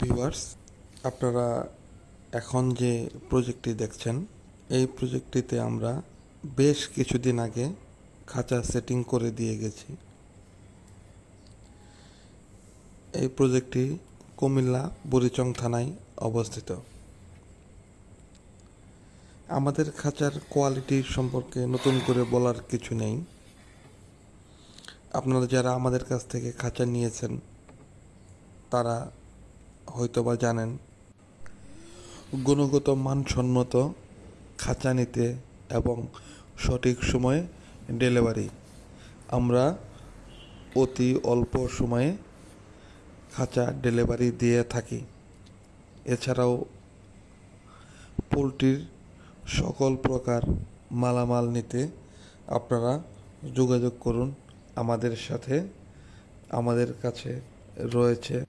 Viewers, আপনারা এখন যে প্রজেক্টটি দেখছেন, এই প্রজেক্টটিতে আমরা বেশ কিছুদিন আগে খাঁচা সেটিং করে দিয়ে গেছি। এই প্রজেক্টটি কুমিল্লা বুড়িচং থানায় অবস্থিত। আমাদের খাঁচার কোয়ালিটি সম্পর্কে নতুন করে বলার কিছু নেই। আপনারা যারা আমাদের কাছ থেকে খাঁচা নিয়েছেন, তারা হয়তোবা জানেন, গুণগত মানসম্মত খাঁচা নিতে এবং সঠিক সময়ে ডেলিভারি। আমরা অতি অল্প সময়ে খাঁচা ডেলিভারি দিয়ে থাকি। এছাড়াও পোলট্রির সকল প্রকার মালামাল নিতে আপনারা যোগাযোগ করুন। আমাদের সাথে, আমাদের কাছে রয়েছে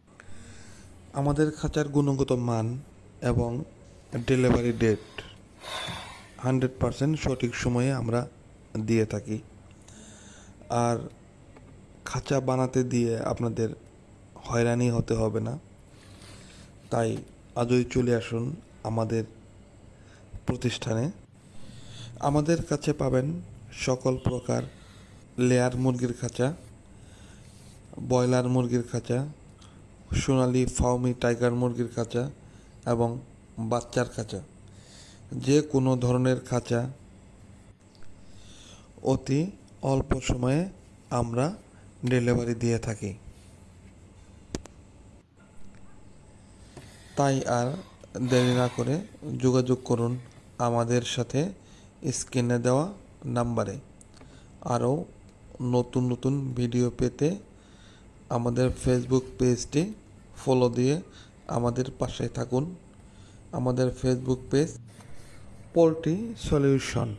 আমাদের খাঁচার গুণগত মান এবং ডেলিভারি ডেট হান্ড্রেড পারসেন্ট সঠিক সময়ে আমরা দিয়ে থাকি। আর খাঁচা বানাতে দিয়ে আপনাদের হয়রানি হতে হবে না। তাই আজই চলে আসুন আমাদের প্রতিষ্ঠানে। আমাদের কাছে পাবেন সকল প্রকার লেয়ার মুরগির খাঁচা, ব্রয়লার মুরগির খাঁচা সোনালি ফাউমি টাইগার মুরগির খাঁচা এবং বাচ্চার খাঁচা। যে কোনো ধরনের খাঁচা অতি অল্প সময়ে আমরা ডেলিভারি দিয়ে থাকি। তাই আর দেরি না করে যোগাযোগ করুন আমাদের সাথে স্ক্রিনে দেওয়া নাম্বারে। আরও নতুন নতুন ভিডিও পেতে আমাদের ফেসবুক পেজটি ফলো দিয়ে আমাদের পাশে থাকুন। আমাদের ফেসবুক পেজ পোলট্রি সলিউশন